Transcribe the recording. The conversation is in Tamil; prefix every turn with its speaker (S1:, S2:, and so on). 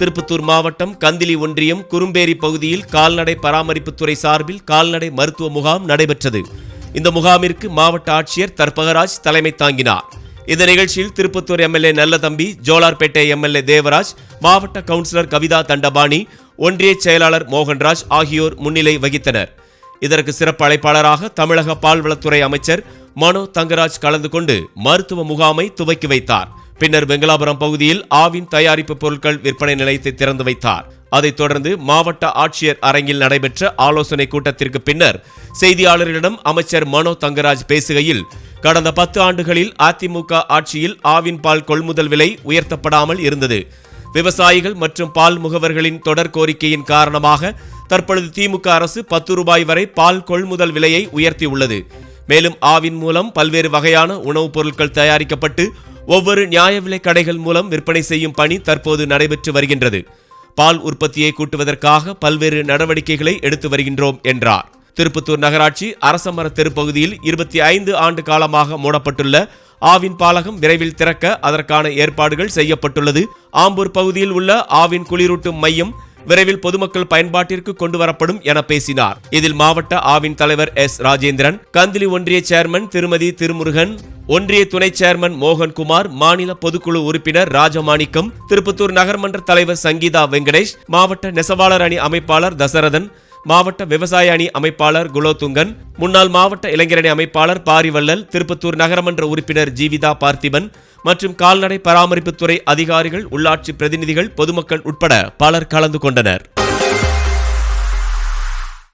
S1: திருப்பத்தூர் மாவட்டம் கந்திலி ஒன்றியம் குறும்பேரி பகுதியில் கால்நடை பராமரிப்புத்துறை சார்பில் கால்நடை மருத்துவ முகாம் நடைபெற்றது. இந்த முகாமிற்கு மாவட்ட ஆட்சியர் தர்பகராஜ் தலைமை தாங்கினார். இந்த நிகழ்ச்சியில் திருப்பத்தூர் எம்எல்ஏ நல்லதம்பி ஜோலார்பேட்டை எம்எல்ஏ தேவராஜ் மாவட்ட கவுன்சிலர் கவிதா தண்டபாணி ஒன்றிய செயலாளர் மோகன்ராஜ் ஆகியோர் முன்னிலை வகித்தனர். இதற்கு சிறப்பு அழைப்பாளராக தமிழக பால்வளத்துறை அமைச்சர் மனோ தங்கராஜ் கலந்து கொண்டு மருத்துவ முகாமை துவக்கி வைத்தார். பின்னர் வெங்கலாபுரம் பகுதியில் ஆவின் தயாரிப்பு பொருட்கள் விற்பனை நிலையத்தை திறந்து வைத்தார். அதைத் தொடர்ந்து மாவட்ட ஆட்சியர் அரங்கில் நடைபெற்ற ஆலோசனை கூட்டத்திற்கு பின்னர் செய்தியாளர்களிடம் அமைச்சர் மனோ தங்கராஜ் பேசுகையில் கடந்த பத்து ஆண்டுகளில் அதிமுக ஆட்சியில் ஆவின் பால் கொள்முதல் விலை உயர்த்தப்படாமல் இருந்தது. விவசாயிகள் மற்றும் பால் முகவர்களின் தொடர் கோரிக்கையின் காரணமாக தற்பொழுது திமுக அரசு பத்து ரூபாய் வரை பால் கொள்முதல் விலையை உயர்த்தியுள்ளது. மேலும் ஆவின் மூலம் பல்வேறு வகையான உணவுப் பொருட்கள் தயாரிக்கப்பட்டு ஒவ்வொரு நியாய விலை கடைகள் மூலம் விற்பனை செய்யும் பணி தற்போது நடைபெற்று வருகின்றது. பால் உற்பத்தியை கூட்டுவதற்காக பல்வேறு நடவடிக்கைகளை எடுத்து வருகின்றோம் என்றார். திருப்பத்தூர் நகராட்சி அரசமர தெருப்பகுதியில் இருபத்தி ஐந்து ஆண்டு காலமாக மூடப்பட்டுள்ள ஆவின் பாலகம் விரைவில் திறக்க அதற்கான ஏற்பாடுகள் செய்யப்பட்டுள்ளது. ஆம்பூர் பகுதியில் உள்ள ஆவின் குளிரூட்டும் மையம் விரைவில் பொதுமக்கள் பயன்பாட்டிற்கு கொண்டு வரப்படும் என பேசினார். இதில் மாவட்ட ஆவின் தலைவர் எஸ். ராஜேந்திரன் கந்திலி ஒன்றிய சேர்மன் திருமதி திருமுருகன் ஒன்றிய துணை சேர்மன் மோகன்குமார் மாநில பொதுக்குழு உறுப்பினர் ராஜமாணிக்கம் திருப்பத்தூர் நகர்மன்ற தலைவர் சங்கீதா வெங்கடேஷ் மாவட்ட நெசவாளர் அணி அமைப்பாளர் தசரதன் மாவட்ட விவசாய அணி அமைப்பாளர் குலோதுங்கன் முன்னாள் மாவட்ட இளைஞரணி அமைப்பாளர் பாரிவள்ளல் திருப்பத்தூர் நகரமன்ற உறுப்பினர் ஜீவிதா பார்த்திபன் மற்றும் கால்நடை பராமரிப்புத்துறை அதிகாரிகள் உள்ளாட்சி பிரதிநிதிகள் பொதுமக்கள் உட்பட பலர் கலந்து கொண்டனர்.